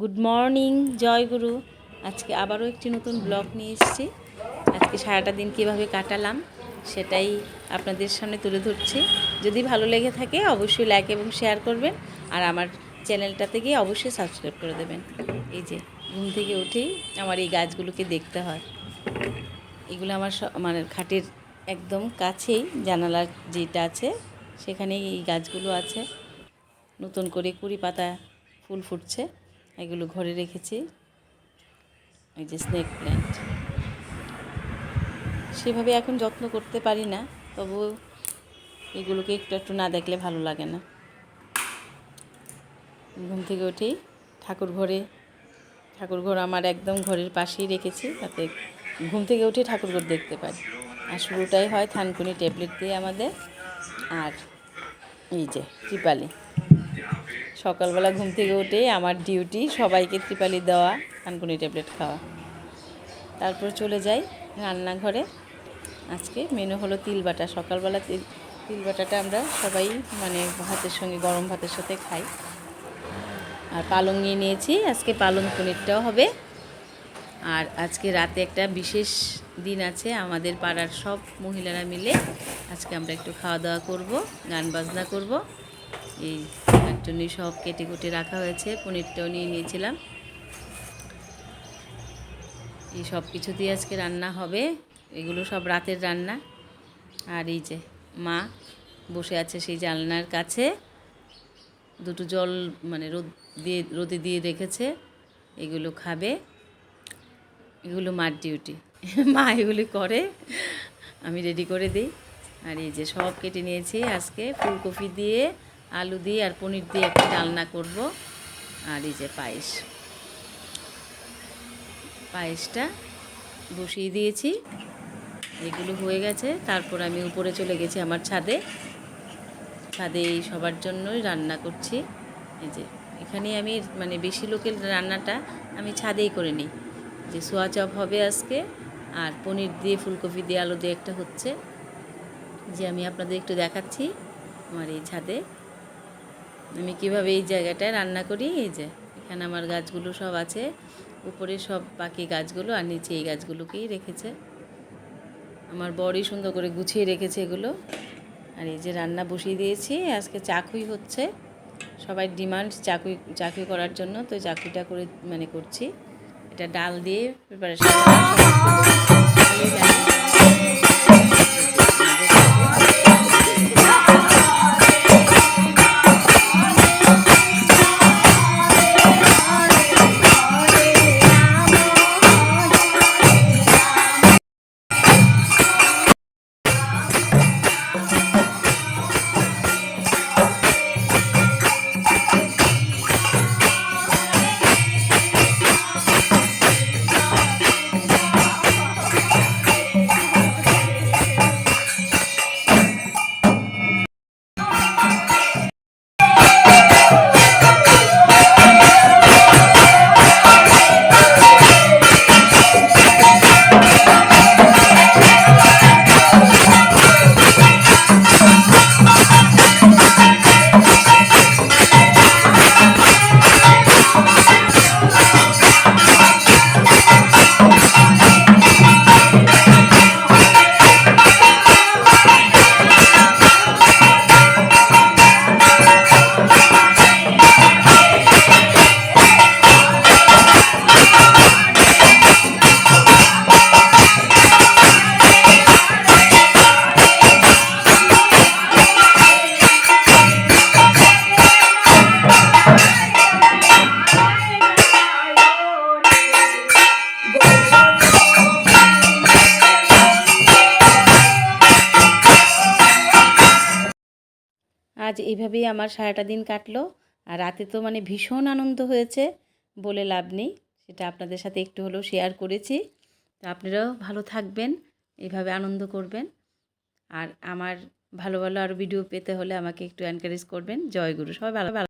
Good morning জয় গুরু আজকে আবারও একটি নতুন ব্লগ নিয়ে এসেছি। আজকে সারাটা দিন কীভাবে কাটালাম সেটাই আপনাদের সামনে তুলে ধরছি। যদি ভালো লেগে থাকে অবশ্যই লাইক এবং শেয়ার করবেন আর আমার চ্যানেলটাতে গিয়ে অবশ্যই সাবস্ক্রাইব করে দেবেন। এই যে ঘুম থেকে উঠেই আমার এই গাছগুলোকে দেখতে হয়। এগুলো আমার মানে খাটের একদম কাছেই জানালার যেটা আছে, সেখানেই এই গাছগুলো আছে। নতুন করে কুড়ি পাতা ফুল ফুটছে। এগুলো ঘরে রেখেছি। এই যে স্নেক প্ল্যান্ট সেভাবে এখন যত্ন করতে পারি না তবু এগুলোকে একটু একটু না দেখলে ভালো লাগে না। ঘুম থেকে উঠেই ঠাকুর ঘরে, ঠাকুর ঘর আমার একদম ঘরের পাশেই রেখেছি, তাতে ঘুম থেকে উঠে ঠাকুর ঘর দেখতে পারি আর শুরুটাই হয় থানকুনি ট্যাবলেট দিয়ে আমাদের, আর এই যে ত্রিপালি সকালবেলা ঘুম থেকে উঠে আমার ডিউটি, সবাইকে ত্রিপালি দেওয়া থানকুনি ট্যাবলেট খাওয়া। তারপর চলে যাই রান্নাঘরে। আজকে মেনু হলো তিল বাটা। সকালবেলা তিল তিল বাটাটা আমরা সবাই মানে ভাতের সঙ্গে, গরম ভাতের সাথে খাই। আর পালং নিয়ে নিয়েছি। আজকে পালং পনিরটাও হবে। আর আজকে রাতে একটা বিশেষ দিন আছে। আমাদের পাড়ার সব মহিলারা মিলে আজকে আমরা একটু খাওয়া দাওয়া করব, গান বাজনা করব। এই জন্যই সব কেটে কুটে রাখা হয়েছে, পনিরটাও নিয়ে নিয়েছিলাম। এই সব কিছু দিয়ে আজকে রান্না হবে, এগুলো সব রাতের রান্না। আর এই যে মা বসে আছে সেই জানলার কাছে, দুটো জল মানে রোদ দিয়ে, রোদে দিয়ে রেখেছে, এগুলো খাবে, এগুলো মার ডিউটি। মা এগুলি করে, আমি রেডি করে দিই। আর এই যে সব কেটে নিয়েছি আজকে, ফুলকপি দিয়ে আলু দিয়ে আর পনির দিয়ে একটা ডালনা করব। আর এই যে পায়েস। পায়েসটা বসিয়ে দিয়েছি। এগুলো হয়ে গেছে। তারপর আমি উপরে চলে গেছি আমার ছাদে। ছাদে এই সবার জন্যই রান্না করছি। এই যে এখানে আমি মানে বেশি লোকের রান্নাটা আমি ছাদেই করে নিই। যে সোয়া চপ হবে আজকে আর পনির দিয়ে, ফুলকপি দিয়ে, আলু দিয়ে একটা হচ্ছে। যে আমি আপনাদের একটু দেখাচ্ছি আমার এই ছাদে। আমি কীভাবে এই জায়গাটায় রান্না করি? এই যে, এখানে আমার গাছগুলো সব আছে। উপরে সব বাকি গাছগুলো আর নিচে এই গাছগুলোকেই রেখেছে। আমার বড়ই সুন্দর করে গুছিয়ে রেখেছে এগুলো। আর এই যে রান্না বসিয়ে দিয়েছি। আজকে চাকুই হচ্ছে। সবাই ডিমান্ড চাকুই চাকুই করার জন্য তো চাকুইটা করে মানে করছি। এটা ডাল দিয়ে প্রিপারেশন আজ এইভাবেই আমার সারাটা দিন কাটলো। আর রাতে তো মানে ভীষণ আনন্দ হয়েছে বলে লাভ নেই। সেটা আপনাদের সাথে একটু হলেও শেয়ার করেছি। তো আপনারাও ভালো থাকবেন, এভাবে আনন্দ করবেন। আর আমার ভালো ভালো আরও ভিডিও পেতে হলে আমাকে একটু এনকারেজ করবেন। জয় গুরু, সবাই ভালো ভালো